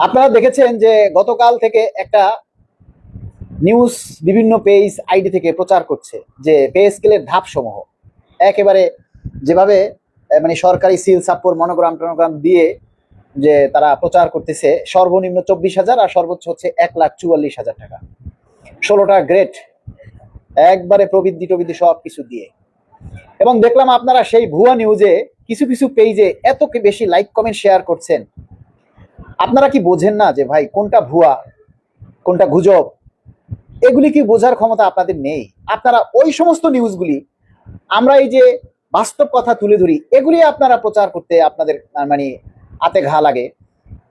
আপনারা দেখেছেন যে গতকাল থেকে একটা নিউজ বিভিন্ন পেজ আইডি থেকে প্রচার করছে যে পে স্কেলের ধাপ সমূহ একেবারে যেভাবে মানে সরকারি সিল সাপ্পর মনোগ্রাম টনোগ্রাম দিয়ে যে তারা প্রচার করতেছে, সর্বনিম্ন চব্বিশ হাজার আর সর্বোচ্চ হচ্ছে এক লাখ চুয়াল্লিশ হাজার টাকা। ষোলোটা গ্রেট একবারে প্রবৃদ্ধি টবৃদ্ধি সব কিছু দিয়ে। এবং দেখলাম আপনারা সেই ভুয়া নিউজে কিছু কিছু পেজে এত বেশি লাইক কমেন্ট শেয়ার করছেন। আপনারা কি বোঝেন না যে ভাই কোনটা ভুয়া, কোনটা গুজব? এগুলি কি বোঝার ক্ষমতা আপনাদের নেই? আপনারা ওই সমস্ত নিউজগুলি আমরা এই যে বাস্তব কথা তুলে ধরি, এগুলি আপনারা প্রচার করতে আপনাদের মানে হাতে ঘা লাগে।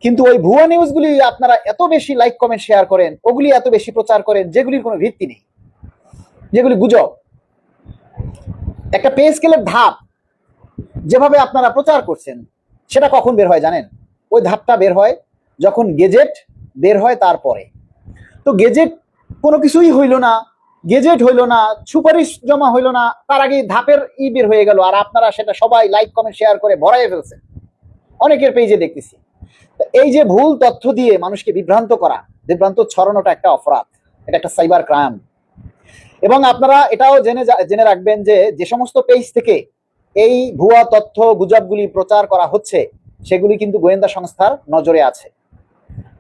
কিন্তু ওই ভুয়া নিউজগুলি আপনারা এত বেশি লাইক কমেন্ট শেয়ার করেন, ওগুলি এত বেশি প্রচার করেন যেগুলির কোনো ভিত্তি নেই। যেগুলি গুজব। একটা পে স্কেলের ধাপ যেভাবে আপনারা প্রচার করছেন, সেটা কখন বের হয় জানেন? ওই ধাপটা বের হয় যখন গেজেট বের হয় তারপরে। তো গেজেট কোনো কিছুই হইল না, গেজেট হইল না, সুপারিশ জমা হইল না, তার আগে ধাপের ই বের হয়ে গেল, আর আপনারা সেটা সবাই লাইক কমেন্ট শেয়ার করে ভরাই ফেলছেন। অনেকের পেজে দেখতেছি। এই যে ভুল তথ্য দিয়ে মানুষকে বিভ্রান্ত করা, বিভ্রান্ত ছড়ানোটা একটা অপরাধ, এটা একটা সাইবার ক্রাইম এবং আপনারা এটাও জেনে জেনে রাখবেন যে যে সমস্ত পেজ থেকে এই ভুয়া তথ্য, গুজবগুলি প্রচার করা হচ্ছে, সেগুলি কিন্তু গোয়েন্দা সংস্থার নজরে আছে।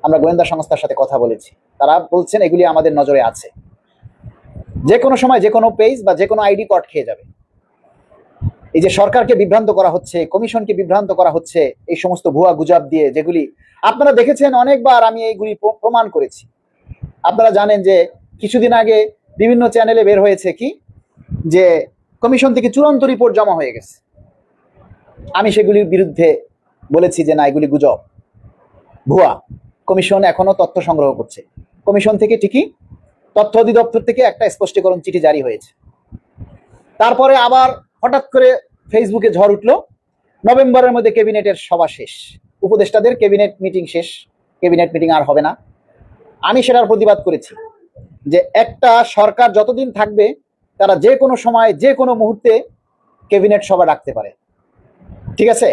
আমরা গোয়েন্দা সংস্থার সাথে কথা বলেছি। তারা বলছেন, এগুলি আমাদের নজরে আছে। যে কোনো সময় যে কোনো পেজ বা যে কোনো আইডি কট খেয়ে যাবে। এই যে সরকারকে বিভ্রান্ত করা হচ্ছে, কমিশনকে বিভ্রান্ত করা হচ্ছে, এই সমস্ত ভুয়া গুজব দিয়ে যেগুলি, আপনারা দেখেছেন অনেকবার আমি এইগুলি প্রমাণ করেছি। আপনারা জানেন যে কিছুদিন আগে বিভিন্ন চ্যানেলে বের হয়েছে কি? যে কমিশন থেকে চূড়ান্ত রিপোর্ট জমা হয়ে গেছে। আমি সেগুলির বিরুদ্ধে বলেছি যে না, এগুলি গুজব। ভুয়া। কমিশন এখনও তথ্য সংগ্রহ করছে। কমিশন থেকে ঠিকই তথ্য অধিদপ্তর থেকে একটা স্পষ্টীকরণ চিঠি জারি হয়েছে। তারপরে আবার হঠাৎ করে ফেসবুকে ঝড় উঠল। নভেম্বরের মধ্যে ক্যাবিনেটের সভা শেষ। উপদেষ্টাদের ক্যাবিনেট মিটিং শেষ। ক্যাবিনেট মিটিং আর হবে না। আমি সেটার প্রতিবাদ করেছি যে একটা সরকার যতদিন থাকবে, তারা যে কোনো সময়, যে কোনো মুহূর্তে ক্যাবিনেট সভা ডাকতে পারে। ঠিক আছে?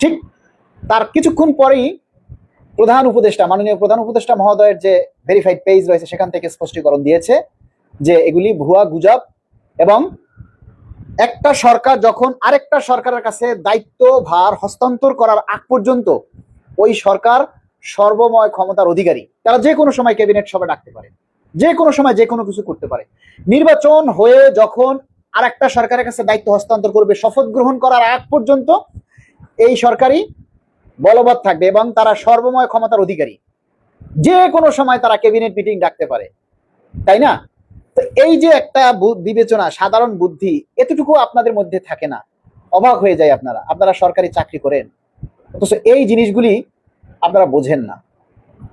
ঠিক তার কিছুক্ষণ পরেই প্রধান উপদেষ্টা, মাননীয় প্রধান উপদেষ্টা মহোদয়ের যে ভেরিফাইড পেজ রয়েছে, সেখান থেকে স্পষ্টীকরণ দিয়েছে যে এগুলি ভুয়া গুজব এবং একটা সরকার যখন আরেকটা সরকারের কাছে দায়িত্ব ভার হস্তান্তর করার আগ পর্যন্ত ওই সরকার সর্বময় ক্ষমতার অধিকারী, তারা যে কোনো সময় ক্যাবিনেট সভা ডাকতে পারে, যে কোনো সময় যে কোনো কিছু করতে পারে। নির্বাচন হয়ে যখন আর একটা সরকারের কাছে দায়িত্ব হস্তান্তর করবে, শপথ গ্রহণ করার আগ পর্যন্ত এই সরকারি বলবৎ থাকবে এবং তারা সর্বময় ক্ষমতার অধিকারী। যে কোনো সময় তারা ক্যাবিনেট মিটিং ডাকতে পারে। তাই না? তো এই যে একটা বিবেচনা, সাধারণ বুদ্ধি, এতটুকু আপনাদের মধ্যে থাকে না। অবাক হয়ে যায় আপনারা। আপনারা সরকারি চাকরি করেন। অথচ এই জিনিসগুলি আপনারা বোঝেন না।